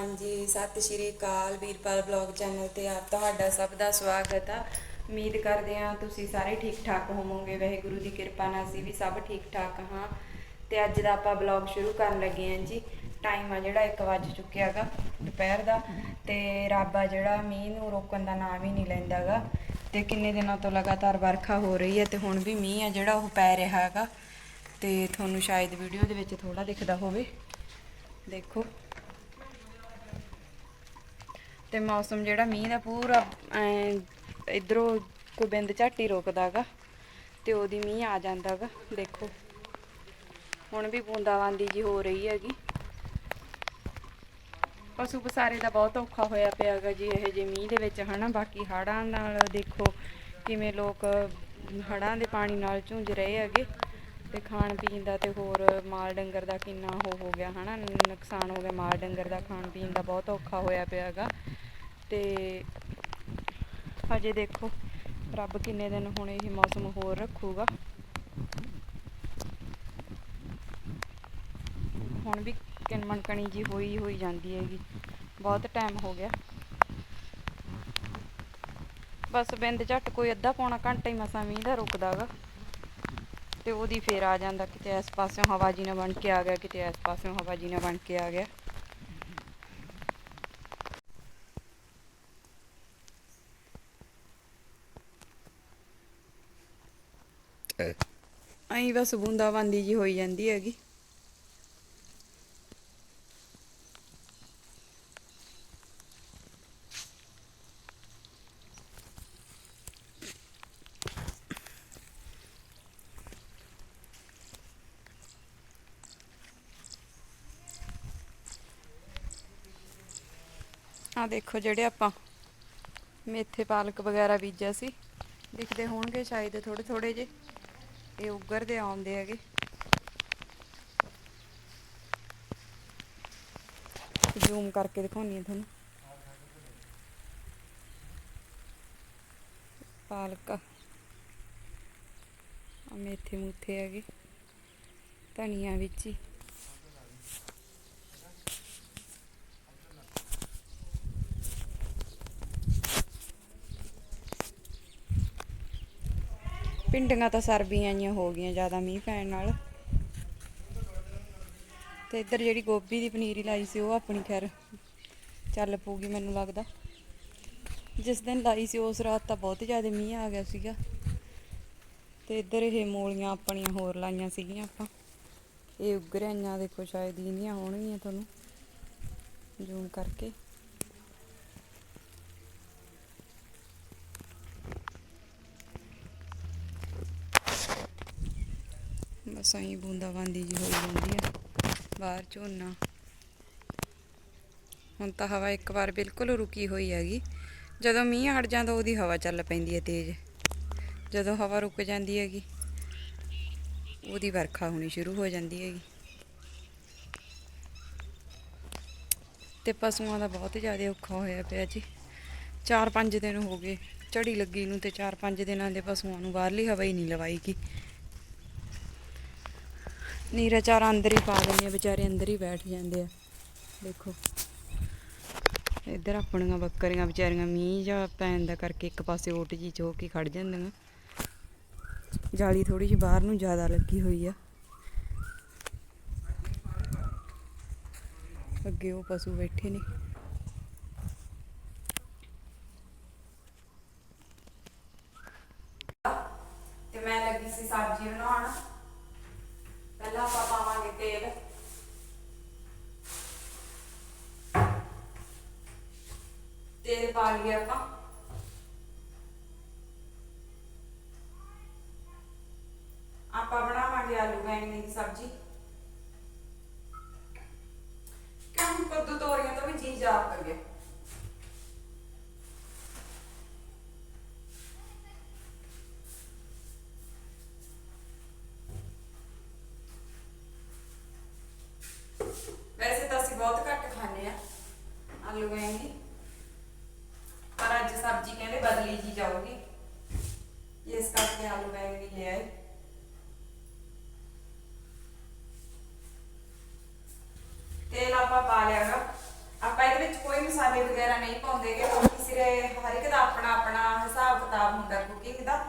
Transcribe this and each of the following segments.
ਹਾਂਜੀ, ਸਤਿ ਸ਼੍ਰੀ ਅਕਾਲ ਵੀਰਪਾਲ ਬਲੌਗ ਚੈਨਲ ਤੇ ਆਪ ਤੁਹਾਡਾ ਸਭ ਦਾ ਸਵਾਗਤ ਆ। ਉਮੀਦ ਕਰਦੇ ਹਾਂ ਤੁਸੀਂ ਸਾਰੇ ਠੀਕ ਠਾਕ ਹੋਵੋਗੇ। ਵਾਹਿਗੁਰੂ ਦੀ ਕਿਰਪਾ ਨਾਲ ਅਸੀਂ ਵੀ ਸਭ ਠੀਕ ਠਾਕ ਹਾਂ। ਤੇ ਅੱਜ ਦਾ ਆਪਾਂ ਬਲੌਗ ਸ਼ੁਰੂ ਕਰਨ ਲੱਗੇ ਹਾਂ ਜੀ। ਟਾਈਮ ਆ ਜਿਹੜਾ 1 ਵਜ ਚੁੱਕਿਆਗਾ ਦੁਪਹਿਰ ਦਾ। ਤੇ ਰੱਬ ਆ ਜਿਹੜਾ ਮੀਂਹ ਨੂੰ ਰੋਕਣ ਦਾ ਨਾਮ ਹੀ ਨਹੀਂ ਲੈਂਦਾਗਾ ਤੇ ਕਿੰਨੇ ਦਿਨਾਂ ਤੋਂ ਲਗਾਤਾਰ ਵਰਖਾ ਹੋ ਰਹੀ ਹੈ ਤੇ ਹੁਣ ਵੀ ਮੀਂਹ ਆ ਜਿਹੜਾ ਉਹ ਪੈ ਰਿਹਾ ਹੈਗਾ ਤੇ ਤੁਹਾਨੂੰ ਸ਼ਾਇਦ ਵੀਡੀਓ ਦੇ ਵਿੱਚ ਥੋੜਾ ਦਿਖਦਾ ਹੋਵੇ। ਦੇਖੋ। ਤੇ ਮੌਸਮ ਜਿਹੜਾ ਮੀਂਹ ਦਾ ਪੂਰਾ, ਐਂ ਇਧਰੋਂ ਕੋਈ ਬਿੰਦ ਝਾਟੀ ਰੁਕਦਾਗਾ ਤੇ ਉਹਦੀ ਮੀਂਹ ਆ ਜਾਂਦਾਗਾ ਦੇਖੋ। ਹੁਣ ਵੀ ਬੂੰਦਾਬਾਂਦੀ ਜੀ ਹੋ ਰਹੀ ਹੈਗੀ। ਪਸ਼ੂ ਪਸਾਰੇ ਦਾ ਬਹੁਤ ਔਖਾ ਹੋਇਆ ਪਿਆਗਾ ਜੀ, ਇਹ ਜੇ ਮੀਂਹ ਦੇ ਵਿੱਚ, ਹਨਾ? ਬਾਕੀ ਹੜਾਂ ਨਾਲ ਦੇਖੋ ਕਿਵੇਂ ਲੋਕ ਹੜਾਂ ਦੇ ਪਾਣੀ ਨਾਲ ਝੂੰਝ ਰਹੇ ਹੈਗੇ। ਤੇ ਖਾਣ ਪੀਣ ਦਾ ਤੇ ਹੋਰ ਮਾਲ ਡੰਗਰ ਦਾ ਕਿੰਨਾ ਹੋ ਹੋ ਗਿਆ, ਹਨਾ? ਨੁਕਸਾਨ ਹੋ ਗਿਆ ਮਾਲ ਡੰਗਰ ਦਾ, ਖਾਣ ਪੀਣ ਦਾ ਬਹੁਤ ਔਖਾ ਹੋਇਆ ਪਿਆ ਪਿਆਗਾ ਤੇ ਹਜੇ ਦੇਖੋ, ਰੱਬ ਕਿੰਨੇ ਦਿਨ ਹੁਣ ਇਹ ਮੌਸਮ ਹੋਰ ਰੱਖੂਗਾ। ਹੁਣ ਵੀ ਕਿਨਮਣ ਕਣੀ ਜੀ ਹੋਈ ਹੋਈ ਜਾਂਦੀ ਹੈਗੀ। ਬਹੁਤ ਟਾਈਮ ਹੋ ਗਿਆ। ਬਸ ਬਿੰਦ ਝੱਟ ਕੋਈ ਅੱਧਾ ਪੌਣਾ ਘੰਟਾ ਹੀ ਮਸਾਂ ਮੀਂਹ ਦਾ ਰੁਕਦਾਗਾ ਤੇ ਉਹਦੀ ਫੇਰ ਆ ਜਾਂਦਾ ਕਿਤੇ ਇਸ ਪਾਸਿਓਂ ਹਵਾ ਜੀ ਨਾ ਬਣ ਕੇ ਆ ਗਿਆ ਕਿਤੇ ਇਸ ਪਾਸਿਓਂ ਹਵਾ ਜੀ ਨਾ ਬਣ ਕੇ ਆ ਗਿਆ। ਐਂ। ਬਸ ਬੂੰਦਾਬਾਂਦੀ ਜੀ ਹੋਈ ਜਾਂਦੀ ਹੈਗੀ। ਆ ਦੇਖੋ ਜਿਹੜੇ ਆਪਾਂ ਮੇਥੇ ਪਾਲਕ ਵਗੈਰਾ ਬੀਜਿਆ ਸੀ। ਦਿਖਦੇ ਹੋਣਗੇ ਸ਼ਾਇਦ ਥੋੜੇ ਥੋੜੇ ਜੇ ਇਹ ਉੱਗਰਦੇ ਆਉਂਦੇ ਹੈਗੇ। ਜ਼ੂਮ ਕਰਕੇ ਦਿਖਾਉਣੀ ਆ ਤੁਹਾਨੂੰ। ਪਾਲਕ। ਆ ਮੇਥੇ ਮੂਥੇ ਹੈਗੇ। ਧਨੀਆ ਵਿੱਚ ਹੀ। ਪਿੰਡੀਆਂ ਤਾਂ ਸਰਬੀਆਂ ਜੀਆਂ ਹੋ ਗਈਆਂ, ਜ਼ਿਆਦਾ ਮੀਂਹ ਪੈਣ ਨਾਲ। ਤੇ ਇੱਧਰ ਜਿਹੜੀ ਗੋਭੀ ਦੀ ਪਨੀਰੀ ਲਾਈ ਸੀ, ਉਹ ਆਪਣੀ ਖੈਰ ਚੱਲ ਪਊਗੀ ਮੈਨੂੰ ਲੱਗਦਾ। ਜਿਸ ਦਿਨ ਲਾਈ ਸੀ, ਉਸ ਰਾਤ ਤਾਂ ਬਹੁਤ ਜ਼ਿਆਦਾ ਮੀਂਹ ਆ ਗਿਆ ਸੀਗਾ। ਤੇ ਇੱਧਰ ਇਹ ਮੂਲੀਆਂ ਆਪਣੀਆਂ ਹੋਰ ਲਾਈਆਂ ਸੀਗੀਆਂ ਆਪਾਂ। ਇਹ ਉੱਗ ਰਹੀਆਂ, ਦੇਖੋ ਸ਼ਾਇਦ ਇਹਨੀਆਂ ਹੋਣਗੀਆਂ ਤੁਹਾਨੂੰ। ਜ਼ੂਮ ਕਰਕੇ। ਬਸ ਐਂ ਬੂੰਦਾਬਾਂਦੀ ਜੀ ਹੋਈ ਜਾਂਦੀ ਆ, ਬਾਹਰ ਝੋਨਾ। ਹੁਣ ਤਾਂ ਹਵਾ ਇੱਕ ਵਾਰ ਬਿਲਕੁਲ ਰੁਕੀ ਹੋਈ ਹੈਗੀ। ਜਦੋਂ ਮੀਂਹ ਹਟ ਜਾਂਦਾ ਉਹਦੀ ਹਵਾ ਚੱਲ ਪੈਂਦੀ ਹੈ ਤੇਜ਼। ਜਦੋਂ ਹਵਾ ਰੁਕ ਜਾਂਦੀ ਹੈਗੀ, ਉਹਦੀ ਵਰਖਾ ਹੋਣੀ ਸ਼ੁਰੂ ਹੋ ਜਾਂਦੀ ਹੈਗੀ। ਤੇ ਪਸ਼ੂਆਂ ਦਾ ਬਹੁਤ ਜ਼ਿਆਦਾ ਔਖਾ ਹੋਇਆ ਪਿਆ ਜੀ। 4-5 ਦਿਨ ਹੋ ਗਏ, ਝੜੀ ਲੱਗੀ ਨੂੰ ਤੇ 4-5 ਦਿਨਾਂ ਦੇ ਪਸ਼ੂਆਂ ਨੂੰ ਬਾਹਰਲੀ ਹਵਾ ਹੀ ਨਹੀਂ ਲਵਾਈ ਗੀ ਨੀਰਾ ਚਾਰਾ ਅੰਦਰ ਹੀ ਪਾ ਦਿੰਦੇ ਆ, ਵਿਚਾਰੇ ਅੰਦਰ ਹੀ ਬੈਠ ਜਾਂਦੇ ਆ। ਦੇਖੋ। ਇੱਧਰ ਆਪਣੀਆਂ ਬੱਕਰੀਆਂ, ਵਿਚਾਰੀਆਂ ਮੀਂਹ ਜਾਂ ਪੈਣ ਦਾ ਕਰਕੇ ਇੱਕ ਪਾਸੇ ਓਟ ਜੀ ਚ ਹੋ ਕੇ ਖੜ ਜਾਂਦੀਆਂ। ਜਾਲੀ ਥੋੜੀ ਜਿਹੀ ਬਾਹਰ ਨੂੰ ਜ਼ਿਆਦਾ ਲੱਗੀ ਹੋਈ ਆ। ਅੱਗੇ ਉਹ ਪਸ਼ੂ ਬੈਠੇ ਨੇ। ਤੇ ਮੈਂ ਲੱਗੀ ਸੀ ਸਬਜ਼ੀ ਬਣਾਉਣ। ਪਹਿਲਾਂ ਆਪਾਂ ਪਾਵਾਂਗੇ ਤੇਲ ਤੇਲ ਪਾ ਲਿਆ ਆਪਾਂ ਆਪਾਂ ਬਣਾਵਾਂਗੇ ਆਲੂ ਬੈਂਗਣੀ ਦੀ ਸਬਜ਼ੀ ਕੰਮ ਕੱਦੂ ਤੋਰੀਆਂ ਤੋਂ ਵੀ ਜੀ ਜਾ ਕਰ ਗਿਆ ਬਹੁਤ ਆ, ਆਲੂ ਬੈਂਗਣੀ ਪਰ ਅੱਜ ਸਬਜ਼ੀ ਕਹਿੰਦੇ ਬਦਲੀ ਜੀ ਜਾਊਗੀ। ਇਸ ਕਰਕੇ ਆਲੂ ਬੈਂਗਣੀ ਲੈ ਆਏ। ਤੇਲ ਆਪਾਂ ਪਾ ਲਿਆਗਾ ਆਪਾਂ ਇਹਦੇ ਵਿੱਚ ਕੋਈ ਮਸਾਲੇ ਵਗੈਰਾ ਨਹੀਂ ਪਾਉਂਦੇਗੇ ਕਿਉਂਕਿ ਸਿਰੇ ਹਰ ਇੱਕ ਦਾ ਆਪਣਾ ਆਪਣਾ ਹਿਸਾਬ ਕਿਤਾਬ ਹੁੰਦਾ ਕੁਕਿੰਗ ਦਾ।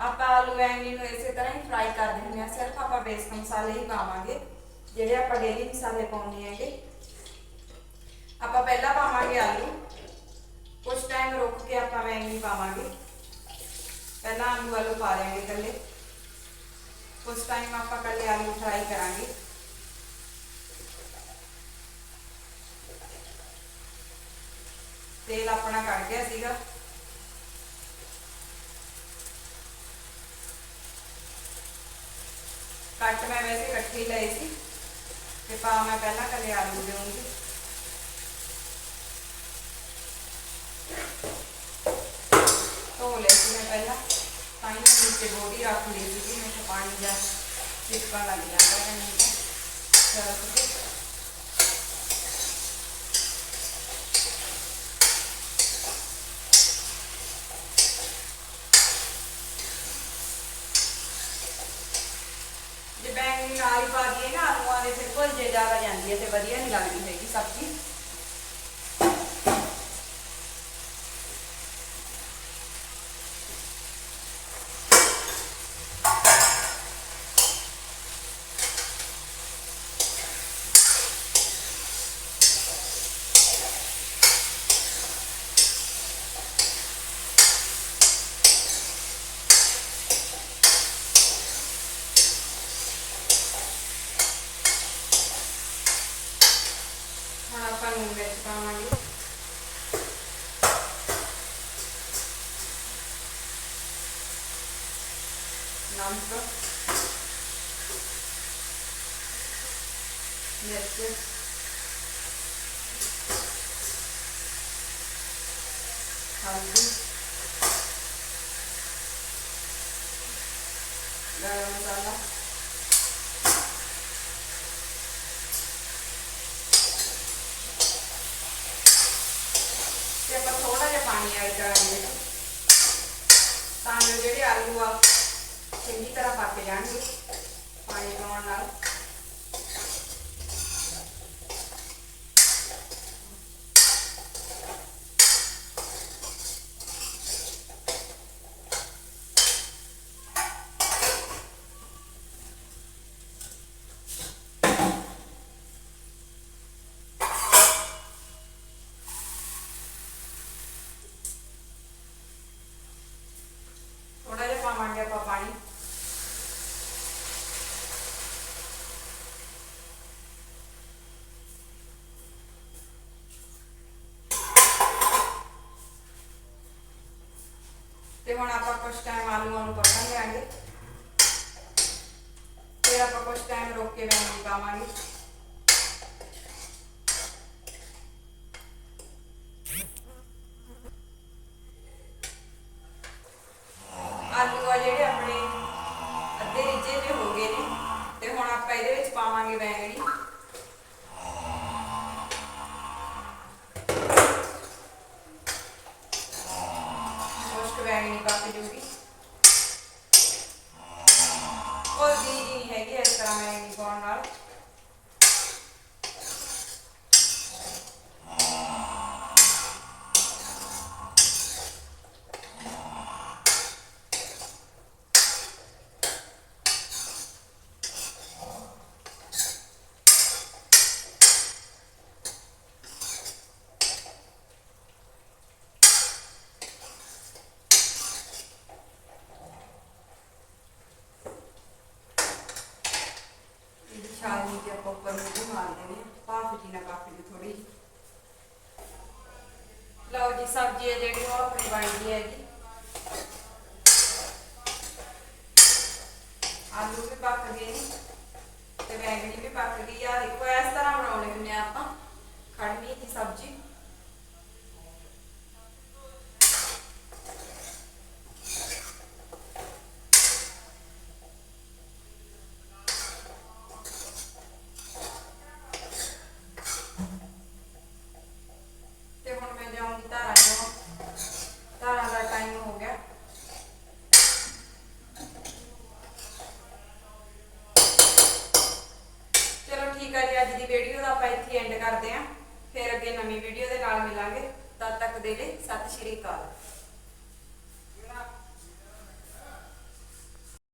ਆਪਾਂ ਆਲੂ ਬੈਂਗਣੀ ਨੂੰ ਇਸੇ ਤਰ੍ਹਾਂ ਹੀ ਫਰਾਈ ਕਰ ਦਿੰਦੇ ਹਾਂ। ਸਿਰਫ ਆਪਾਂ ਬੇਸਿਕ ਮਸਾਲੇ ਹੀ ਪਾਵਾਂਗੇ, ਜਿਹੜੇ ਆਪਾਂ ਡੇਲੀ ਮਸਾਲੇ ਪਾਉਂਦੇ ਹੈਗੇ। ਆਪਾਂ ਪਹਿਲਾਂ ਪਾਵਾਂਗੇ ਆਲੂ। ਕੁਝ ਟਾਈਮ ਰੁਕ ਕੇ ਆਪਾਂ ਬੈਂਗਣੀ ਪਾਵਾਂਗੇ। ਪਹਿਲਾਂ ਆਲੂ ਆਲੂ ਪਾ ਲੈਣਗੇ ਇਕੱਲੇ। ਕੁਝ ਟਾਈਮ ਆਪਾਂ ਇਕੱਲੇ ਆਲੂ ਫਰਾਈ ਕਰਾਂਗੇ। ਤੇਲ ਆਪਣਾ ਕੱਢ ਗਿਆ ਸੀਗਾ। ਕੱਟ ਮੈਂ ਵੈਸੇ ਇਕੱਠੇ ਲਏ ਸੀ। ਤੇ ਪਾ ਮੈਂ ਪਹਿਲਾਂ ਕੱਲੇ ਆਲੂ ਦੇਵਾਂਗੀ ਲਏ ਸੀ ਮੈਂ ਪਹਿਲਾਂ ਤਾਂ ਹੀ ਮੈਂ ਨੀਚੇ ਬੋਡੀ ਰੱਖ ਲਈ ਸੀ ਕਿ ਮੈਂ ਪਾਣੀ ਦਾ ਚਿਪਕਣ ਲੱਗ ਜਾਂਦਾ ਹੈ ਨਹੀਂ ਤਾਂ ਚਲੋ ਠੀਕ ਹੈ ਜੇ ਬੈਂਗਣੀ ਨਾਲ ਹੀ ਪਾ ਦਈਏ ਨਾ ਆਲੂਆਂ ਦੇ ਫਿਰ ਭੁੱਲ ਜੇ ਜ਼ਿਆਦਾ ਜਾਂਦੀ ਹੈ ਤੇ ਵਧੀਆ ਨਹੀਂ ਲੱਗਦੀ ਹੈਗੀ ਸਬਜ਼ੀ ਹੁਣ ਆਪਾਂ ਨੂੰ ਵਿੱਚ ਪਾਵਾਂਗੇ ਆਪਾਂ ਥੋੜਾ ਜਿਹਾ ਪਾਣੀ ਐਡ ਕਰਾਂਗੇ। ਤਾਂ ਜੋ ਜਿਹੜੇ ਆਲੂ ਆ ਚੰਗੀ ਤਰ੍ਹਾਂ ਪੱਕ ਜਾਣਗੇ, ਪਾਣੀ ਪਾਉਣ ਨਾਲ ਥੋੜਾ ਜਿਹਾ ਪਾਵਾਂਗੇ ਆਪਾਂ ਪਾਣੀ ਤੇ ਹੁਣ ਆਪਾਂ ਕੁਝ ਟਾਈਮ ਆਲੂਆਂ ਨੂੰ ਪੱਕਣ ਦੇਾਂਗੇ ਫਿਰ ਆਪਾਂ ਕੁਝ ਟਾਈਮ ਰੋਕ ਕੇ ਬੈਂਗਣੀ ਪਾਵਾਂਗੇ ਆਲੂ ਆ ਜਿਹੜੇ ਆਪਣੇ ਅੱਧੇ ਰਿੱਝੇ ਜਿਹੇ ਹੋ ਗਏ ਨੇ ਤੇ ਹੁਣ ਆਪਾਂ ਇਹਦੇ ਵਿੱਚ ਪਾਵਾਂਗੇ ਬੈਂਗਣੀ ਮੁਸ਼ਕ ਪੱਕ ਜੂਗੀ। ਉਹ ਦੀ ਨਹੀਂ ਹੈਗੀ ਇਸ ਤਰ੍ਹਾਂ ਮੈਂ ਬੈਂਗਣੀ ਪਾਉਣ ਨਾਲ ਇਹਦੀ ਛਾਲ ਜੀ ਆਪਾਂ ਉੱਪਰ ਨੂੰ ਮਾਰ ਦੇਣੀ ਭਾਫ ਜੀ ਨਾ ਪੱਕ ਥੋੜੀ ਲਓ ਜੀ, ਸਬਜ਼ੀ ਹੈ ਜਿਹੜੀ, ਉਹ ਆਪਣੀ ਬਣ ਗਈ ਹੈਗੀ। ਆਲੂ ਵੀ ਪੱਕ ਗਏ ਨੇ ਤੇ ਬੈਂਗਣੀ ਵੀ ਪੱਕ ਗਈ ਆ। ਦੇਖੋ, ਇਸ ਤਰ੍ਹਾਂ ਬਣਾਉਣੇ ਹੁੰਦੇ ਆਪਾਂ। ਖੜਮੀ ਦੀ ਸਬਜ਼ੀ ਤੇ ਹੁਣ ਮੈਂ ਜਾਊਂਗੀ ਧਾਰਾਂ ਨੂੰ ਧਾਰਾਂ ਦਾ ਟਾਈਮ ਹੋ ਗਿਆ ਚਲੋ ਠੀਕ ਆ ਜੀ ਅੱਜ ਦੀ ਵੀਡੀਓ ਦਾ ਆਪਾਂ ਇੱਥੇ ਐਂਡ ਕਰਦੇ ਆਂ ਫਿਰ ਅੱਗੇ ਨਵੀਂ ਵੀਡੀਓ ਦੇ ਨਾਲ ਮਿਲਾਂਗੇ। ਤਦ ਤੱਕ ਦੇ ਲਈ ਸਤਿ ਸ਼੍ਰੀ ਅਕਾਲ।